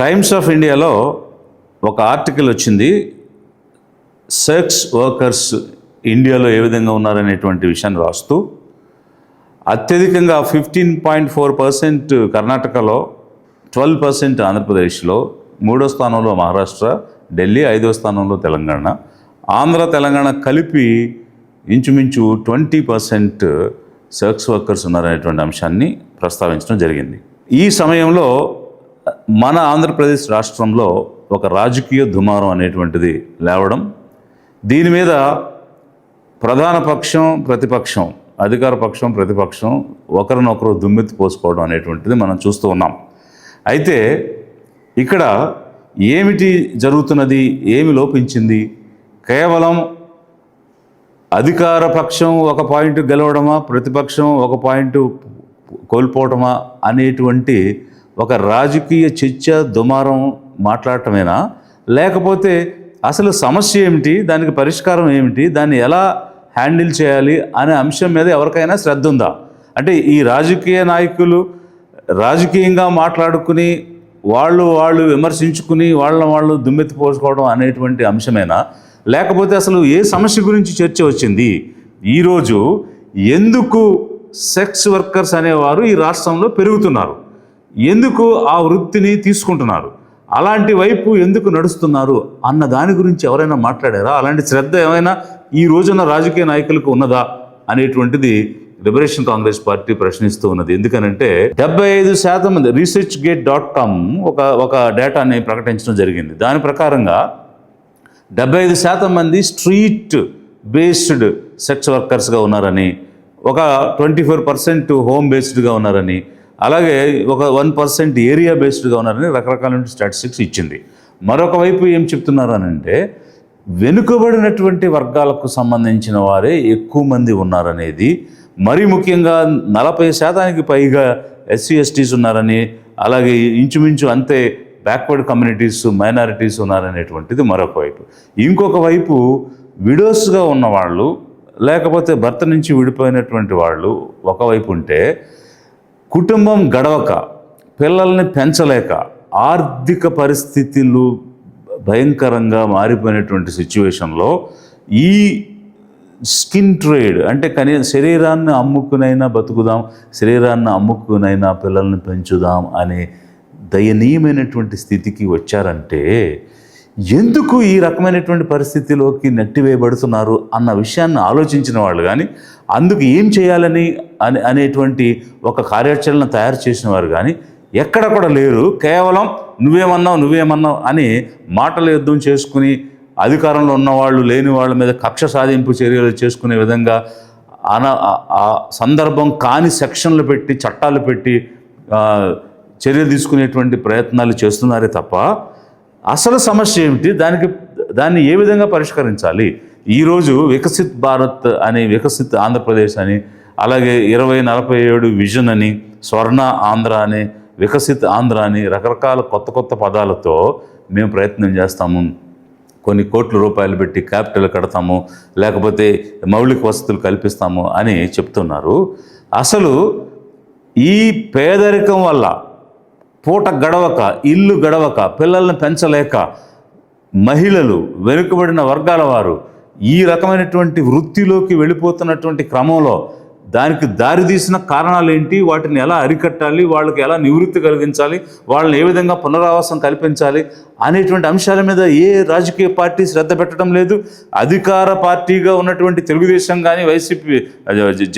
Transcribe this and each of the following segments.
Times of ఇండియాలో ఒక article వచ్చింది సెక్స్ వర్కర్స్ ఇండియాలో ఏ విధంగా ఉన్నారనేటువంటి విషయాన్ని రాస్తూ అత్యధికంగా ఫిఫ్టీన్ పాయింట్ ఫోర్ పర్సెంట్ కర్ణాటకలో ట్వెల్వ్ పర్సెంట్ ఆంధ్రప్రదేశ్లో మూడో స్థానంలో మహారాష్ట్ర ఢిల్లీ ఐదో స్థానంలో తెలంగాణ ఆంధ్ర తెలంగాణ కలిపి ఇంచుమించు ట్వంటీ పర్సెంట్ సెక్స్ వర్కర్స్ ఉన్నారనేటువంటి అంశాన్ని ప్రస్తావించడం జరిగింది. ఈ సమయంలో మన ఆంధ్రప్రదేశ్ రాష్ట్రంలో ఒక రాజకీయ దుమారం అనేటువంటిది లేవడం దీని మీద ప్రధాన పక్షం ప్రతిపక్షం అధికార పక్షం ప్రతిపక్షం ఒకరినొకరు దుమ్మెత్తి పోసుకోవడం అనేటువంటిది మనం చూస్తూ ఉన్నాం. అయితే ఇక్కడ ఏమిటి జరుగుతున్నది? ఏమి లోపించింది? కేవలం అధికార పక్షం ఒక పాయింట్ గెలవడమా? ప్రతిపక్షం ఒక పాయింట్ కోల్పోవడమా? అనేటువంటి ఒక రాజకీయ చర్చ దుమారం మాట్లాడటమేనా? లేకపోతే అసలు సమస్య ఏమిటి? దానికి పరిష్కారం ఏమిటి? దాన్ని ఎలా హ్యాండిల్ చేయాలి అనే అంశం మీద ఎవరికైనా శ్రద్ధ ఉందా? అంటే ఈ రాజకీయ నాయకులు రాజకీయంగా మాట్లాడుకుని వాళ్ళు వాళ్ళు విమర్శించుకుని వాళ్ళ వాళ్ళు దుమ్మెత్తిపోసుకోవడం అనేటువంటి అంశమేనా? లేకపోతే అసలు ఏ సమస్య గురించి చర్చ వచ్చింది? ఈరోజు ఎందుకు సెక్స్ వర్కర్స్ అనేవారు ఈ రాష్ట్రంలో పెరుగుతున్నారు? ఎందుకు ఆ వృత్తిని తీసుకుంటున్నారు? అలాంటి వైపు ఎందుకు నడుస్తున్నారు? అన్న దాని గురించి ఎవరైనా మాట్లాడారా? అలాంటి శ్రద్ధ ఏమైనా ఈ రోజున రాజకీయ నాయకులకు ఉన్నదా? అనేటువంటిది లిబరేషన్ కాంగ్రెస్ పార్టీ ప్రశ్నిస్తూ ఉన్నది. ఎందుకనంటే డెబ్బై ఐదు శాతం మంది రీసెర్చ్ గేట్ డాట్ కామ్ ఒక ఒక డేటాని ప్రకటించడం జరిగింది. దాని ప్రకారంగా డెబ్బై ఐదు శాతం మంది స్ట్రీట్ బేస్డ్ సెక్స్ వర్కర్స్గా ఉన్నారని ఒక ట్వంటీ ఫోర్ పర్సెంట్ హోమ్ బేస్డ్గా ఉన్నారని అలాగే ఒక వన్ పర్సెంట్ ఏరియా బేస్డ్గా ఉన్నారని రకరకాల స్టాటిస్టిక్స్ ఇచ్చింది. మరొక వైపు ఏం చెప్తున్నారు అని అంటే వెనుకబడినటువంటి వర్గాలకు సంబంధించిన వారే ఎక్కువ మంది ఉన్నారనేది మరీ ముఖ్యంగా నలభై శాతానికి పైగా ఎస్సీ ఎస్టీస్ ఉన్నారని అలాగే ఇంచుమించు అంతే బ్యాక్వర్డ్ కమ్యూనిటీస్ మైనారిటీస్ ఉన్నారనేటువంటిది మరొక వైపు. ఇంకొక వైపు విడోస్గా ఉన్నవాళ్ళు లేకపోతే భర్త నుంచి విడిపోయినటువంటి వాళ్ళు ఒకవైపు ఉంటే కుటుంబం గడవక పిల్లల్ని పెంచలేక ఆర్థిక పరిస్థితులు భయంకరంగా మారిపోయినటువంటి సిచ్యువేషన్లో ఈ స్కిన్ ట్రేడ్ అంటే కనీసం శరీరాన్ని అమ్ముకునైనా బతుకుదాం శరీరాన్ని అమ్ముకునైనా పిల్లల్ని పెంచుదాం అనే దయనీయమైనటువంటి స్థితికి వచ్చారంటే ఎందుకు ఈ రకమైనటువంటి పరిస్థితిలోకి నెట్టివేయబడుతున్నారు అన్న విషయాన్ని ఆలోచించిన వాళ్ళు కానీ అందుకు ఏం చేయాలని అని అనేటువంటి ఒక కార్యాచరణ తయారు చేసిన వారు కానీ ఎక్కడ కూడా లేరు. కేవలం నువ్వేమన్నావు నువ్వేమన్నావు అని మాటల యుద్ధం చేసుకుని అధికారంలో ఉన్నవాళ్ళు లేని వాళ్ళ మీద కక్ష సాధింపు చర్యలు చేసుకునే విధంగా అన ఆ- సందర్భం కాని సెక్షన్లు పెట్టి చట్టాలు పెట్టి చర్యలు తీసుకునేటువంటి ప్రయత్నాలు చేస్తున్నారే తప్ప అసలు సమస్య ఏమిటి? దానికి దాన్ని ఏ విధంగా పరిష్కరించాలి? ఈరోజు వికసిత్ భారత్ అని వికసిత్ ఆంధ్రప్రదేశ్ అని అలాగే ఇరవై నలభై ఏడు విజన్ అని స్వర్ణ ఆంధ్ర అని వికసిత్ ఆంధ్ర అని రకరకాల కొత్త కొత్త పదాలతో మేము ప్రయత్నం చేస్తాము. కొన్ని కోట్ల రూపాయలు పెట్టి క్యాపిటల్ కడతాము. లేకపోతే మౌలిక వసతులు కల్పిస్తాము అని చెప్తున్నారు. అసలు ఈ పేదరికం వల్ల పూట గడవక ఇల్లు గడవక పిల్లల్ని పెంచలేక మహిళలు వెనుకబడిన వర్గాల వారు ఈ రకమైనటువంటి వృత్తిలోకి వెళ్ళిపోతున్నటువంటి క్రమంలో దానికి దారితీసిన కారణాలు ఏంటి? వాటిని ఎలా అరికట్టాలి? వాళ్ళకి ఎలా నివృత్తి కలిగించాలి? వాళ్ళని ఏ విధంగా పునరావాసం కల్పించాలి? అనేటువంటి అంశాల మీద ఏ రాజకీయ పార్టీ శ్రద్ధ పెట్టడం లేదు. అధికార పార్టీగా ఉన్నటువంటి తెలుగుదేశం కానీ వైసీపీ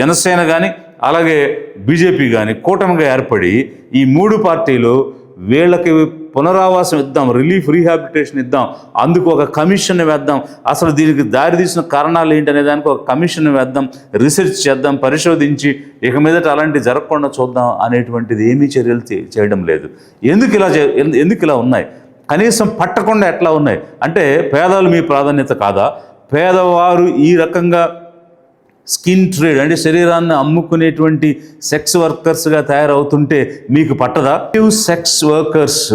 జనసేన కానీ అలాగే బీజేపీ కానీ కూటమిగా ఏర్పడి ఈ మూడు పార్టీలు వీళ్ళకి పునరావాసం ఇద్దాం రిలీఫ్ రీహాబిలిటేషన్ ఇద్దాం అందుకు ఒక కమిషన్ వేద్దాం. అసలు దీనికి దారి తీసిన కారణాలు ఏంటనే దానికి ఒక కమిషన్ వేద్దాం రీసెర్చ్ చేద్దాం పరిశోధించి ఇక మీదట అలాంటి జరగకుండా చూద్దాం అనేటువంటిది ఏమీ చర్యలు చేయడం లేదు. ఎందుకు ఇలా చే- ఎందు- ఎందుకు ఇలా ఉన్నాయి? కనీసం పట్టకుండా ఎట్లా ఉన్నాయి? అంటే పేదలు మీ ప్రాధాన్యత కాదా? పేదవారు ఈ రకంగా స్కిన్ ట్రేడ్ అంటే శరీరాన్ని అమ్ముకునేటువంటి సెక్స్ వర్కర్స్గా తయారవుతుంటే మీకు పట్టదా? సెక్స్ వర్కర్స్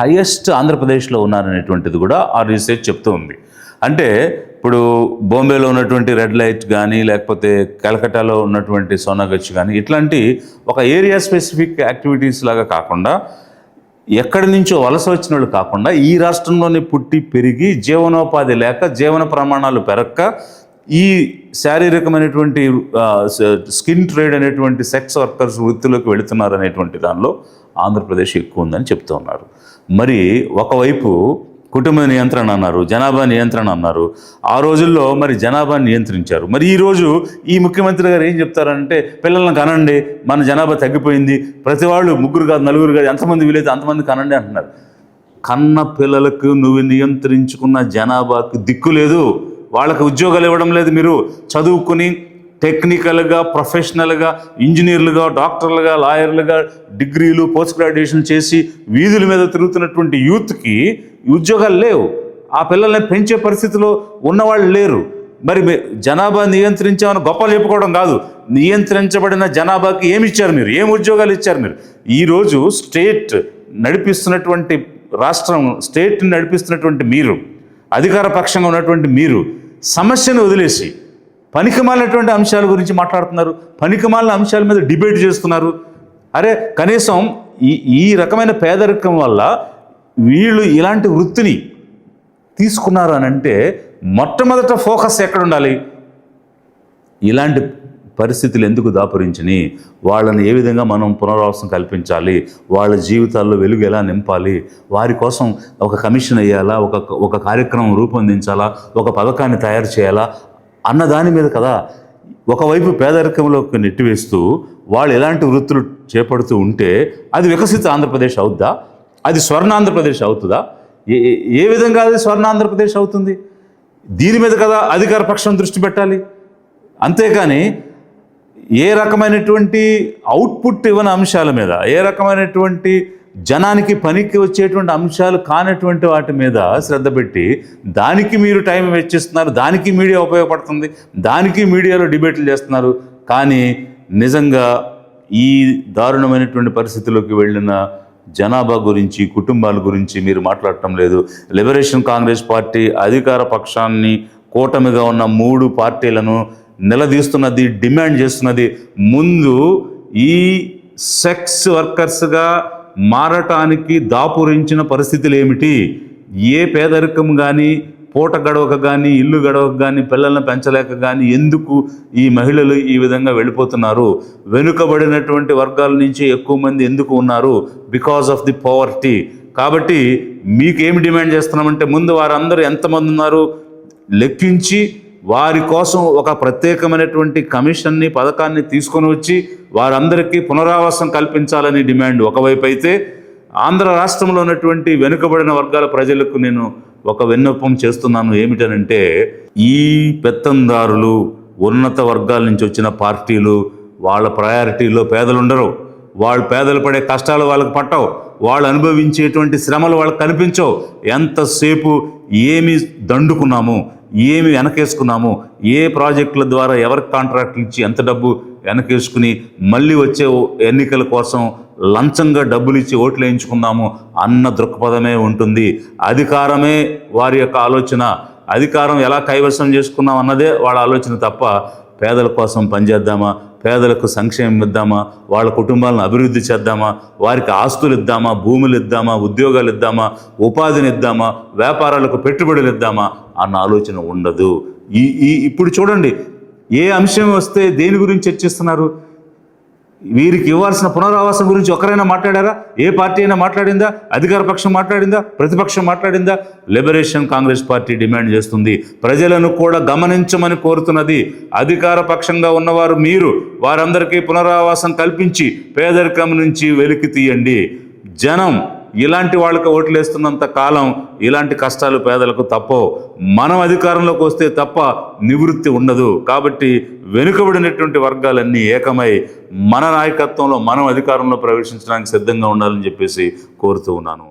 హైయెస్ట్ ఆంధ్రప్రదేశ్లో ఉన్నారనేటువంటిది కూడా ఆ రీసెర్చ్ చెప్తూ ఉంది. అంటే ఇప్పుడు బాంబేలో ఉన్నటువంటి రెడ్ లైట్ కానీ లేకపోతే కలకట్టాలో ఉన్నటువంటి సోనాగచ్ కానీ ఇట్లాంటి ఒక ఏరియా స్పెసిఫిక్ యాక్టివిటీస్ లాగా కాకుండా ఎక్కడి నుంచో వలస వచ్చిన వాళ్ళు కాకుండా ఈ రాష్ట్రంలోనే పుట్టి పెరిగి జీవనోపాధి లేక జీవన ప్రమాణాలు పెరక్క ఈ శారీరకమైనటువంటి స్కిన్ ట్రేడ్ అనేటువంటి సెక్స్ వర్కర్స్ వృత్తిలోకి వెళుతున్నారు అనేటువంటి దానిలో ఆంధ్రప్రదేశ్ ఎక్కువ ఉందని చెప్తూ ఉన్నారు. మరి ఒకవైపు కుటుంబ నియంత్రణ అన్నారు జనాభా నియంత్రణ అన్నారు. ఆ రోజుల్లో మరి జనాభా నియంత్రించారు. మరి ఈరోజు ఈ ముఖ్యమంత్రి గారు ఏం చెప్తారంటే పిల్లల్ని కనండి మన జనాభా తగ్గిపోయింది ప్రతి వాళ్ళు ముగ్గురు కాదు నలుగురు కాదు ఎంతమంది వీలైతే అంతమంది కనండి అంటున్నారు. కన్న పిల్లలకు నువ్వు నియంత్రించుకున్న జనాభాకు దిక్కు లేదు. వాళ్ళకి ఉద్యోగాలు ఇవ్వడం లేదు మీరు చదువుకుని టెక్నికల్గా ప్రొఫెషనల్గా ఇంజనీర్లుగా డాక్టర్లుగా లాయర్లుగా డిగ్రీలు పోస్ట్ గ్రాడ్యుయేషన్ చేసి వీధుల మీద తిరుగుతున్నటువంటి యూత్కి ఉద్యోగాలు లేవు. ఆ పిల్లల్ని పెంచే పరిస్థితిలో ఉన్నవాళ్ళు లేరు. మరి జనాభా నియంత్రించామని గొప్పలు చెప్పుకోవడం కాదు. నియంత్రించబడిన జనాభాకి ఏమి ఇచ్చారు మీరు? ఏం ఉద్యోగాలు ఇచ్చారు మీరు? ఈరోజు స్టేట్ నడిపిస్తున్నటువంటి రాష్ట్రం స్టేట్ని నడిపిస్తున్నటువంటి మీరు అధికార పక్షంగా ఉన్నటువంటి మీరు సమస్యను వదిలేసి పనికిమాలినటువంటి అంశాల గురించి మాట్లాడుతున్నారు పనికిమాలిన అంశాల మీద డిబేట్ చేస్తున్నారు. అరే కనీసం ఈ ఈ రకమైన పేదరికం వల్ల వీళ్ళు ఇలాంటి వృత్తిని తీసుకున్నారు అని అంటే మొట్టమొదట ఫోకస్ ఎక్కడ ఉండాలి ఇలాంటి పరిస్థితులు ఎందుకు దాపురించని? వాళ్ళని ఏ విధంగా మనం పునరావాసం కల్పించాలి? వాళ్ళ జీవితాల్లో వెలుగు ఎలా నింపాలి? వారి కోసం ఒక కమిషన్ వేయాలా? ఒక ఒక కార్యక్రమం రూపొందించాలా? ఒక పథకాన్ని తయారు చేయాలా? అన్న దాని మీద కదా ఒకవైపు పేదరికంలోకి నెట్టివేస్తూ వాళ్ళు ఎలాంటి వృత్తులు చేపడుతూ ఉంటే అది వికసిత ఆంధ్రప్రదేశ్ అవుద్దా? అది స్వర్ణ ఆంధ్రప్రదేశ్ అవుతుందా? ఏ- ఏ విధంగా అది స్వర్ణ ఆంధ్రప్రదేశ్ అవుతుంది? దీని మీద కదా అధికార పక్షం దృష్టి పెట్టాలి. అంతేకాని ఏ రకమైనటువంటి అవుట్పుట్ ఇవ్వని అంశాల మీద ఏ రకమైనటువంటి జనానికి పనికి వచ్చేటువంటి అంశాలు కానటువంటి వాటి మీద శ్రద్ధ పెట్టి దానికి మీరు టైం వెచ్చిస్తున్నారు దానికి మీడియా ఉపయోగపడుతుంది దానికి మీడియాలో డిబేట్లు చేస్తున్నారు. కానీ నిజంగా ఈ దారుణమైనటువంటి పరిస్థితిలోకి వెళ్ళిన జనాభా గురించి కుటుంబాల గురించి మీరు మాట్లాడటం లేదు. లిబరేషన్ కాంగ్రెస్ పార్టీ అధికార పక్షాన్ని కూటమిగా ఉన్న మూడు పార్టీలను నిలదీస్తున్నది డిమాండ్ చేస్తున్నది. ముందు ఈ సెక్స్ వర్కర్స్గా మారటానికి దాపురించిన పరిస్థితులు ఏమిటి? ఏ పేదరికం కానీ పూట గడవక కానీ ఇల్లు గడవక కానీ పిల్లల్ని పెంచలేక కానీ ఎందుకు ఈ మహిళలు ఈ విధంగా వెళ్ళిపోతున్నారు? వెనుకబడినటువంటి వర్గాల నుంచి ఎక్కువ మంది ఎందుకు ఉన్నారు? Because of the poverty. కాబట్టి మీకేమి డిమాండ్ చేస్తున్నామంటే ముందు వారందరూ ఎంతమంది ఉన్నారు? లెక్కించి వారి కోసం ఒక ప్రత్యేకమైనటువంటి కమిషన్ని పథకాన్ని తీసుకొని వచ్చి వారందరికీ పునరావాసం కల్పించాలని డిమాండ్ ఒకవైపు అయితే ఆంధ్ర రాష్ట్రంలో ఉన్నటువంటి వెనుకబడిన వర్గాల ప్రజలకు నేను ఒక విన్నపం చేస్తున్నాను. ఏమిటనంటే ఈ పెత్తందారులు ఉన్నత వర్గాల నుంచి వచ్చిన పార్టీలు వాళ్ళ ప్రయారిటీలో పేదలు ఉండరు వాళ్ళు పేదలు పడే కష్టాలు వాళ్ళకి పట్టవు. వాళ్ళు అనుభవించేటువంటి శ్రమలు వాళ్ళకి కనిపించవు. ఎంతసేపు ఏమి దండుకున్నాము ఏమి వెనకేసుకున్నాము ఏ ప్రాజెక్టుల ద్వారా ఎవరికి కాంట్రాక్ట్లు ఇచ్చి ఎంత డబ్బు వెనకేసుకుని మళ్ళీ వచ్చే ఎన్నికల కోసం లంచంగా డబ్బులు ఇచ్చి ఓట్లు వేయించుకుందాము అన్న దృక్పథమే ఉంటుంది. అధికారమే వారి యొక్క ఆలోచన. అధికారం ఎలా కైవసం చేసుకున్నాం అన్నదే వాళ్ళ ఆలోచన తప్ప పేదల కోసం పనిచేద్దామా? పేదలకు సంక్షేమం ఇద్దామా? వాళ్ళ కుటుంబాలను అభివృద్ధి చేద్దామా? వారికి ఆస్తులు ఇద్దామా? భూములు ఇద్దామా? ఉద్యోగాలు ఇద్దామా? ఉపాధిని ఇద్దామా? వ్యాపారాలకు పెట్టుబడులు ఇద్దామా? అన్న ఆలోచన ఉండదు. ఈ ఈ ఇప్పుడు చూడండి ఏ అంశం వస్తే దేని గురించి చర్చిస్తున్నారు? వీరికి ఇవ్వాల్సిన పునరావాసం గురించి ఒకరైనా మాట్లాడారా? ఏ పార్టీ అయినా మాట్లాడిందా? అధికార పక్షం మాట్లాడిందా? ప్రతిపక్షం మాట్లాడిందా? లిబరేషన్ కాంగ్రెస్ పార్టీ డిమాండ్ చేస్తుంది. ప్రజలను కూడా గమనించమని కోరుతున్నది. అధికార పక్షంగా ఉన్నవారు మీరు వారందరికీ పునరావాసం కల్పించి పేదరికం నుంచి వెలికి తీయండి. జనం ఇలాంటి వాళ్ళకి ఓట్లు వేస్తున్నంత కాలం ఇలాంటి కష్టాలు పేదలకు తప్పవు. మనం అధికారంలోకి వస్తే తప్ప నివృత్తి ఉండదు. కాబట్టి వెనుకబడినటువంటి వర్గాలన్నీ ఏకమై మన నాయకత్వంలో మనం అధికారంలో ప్రవేశించడానికి సిద్ధంగా ఉండాలని చెప్పేసి కోరుతూ ఉన్నాను.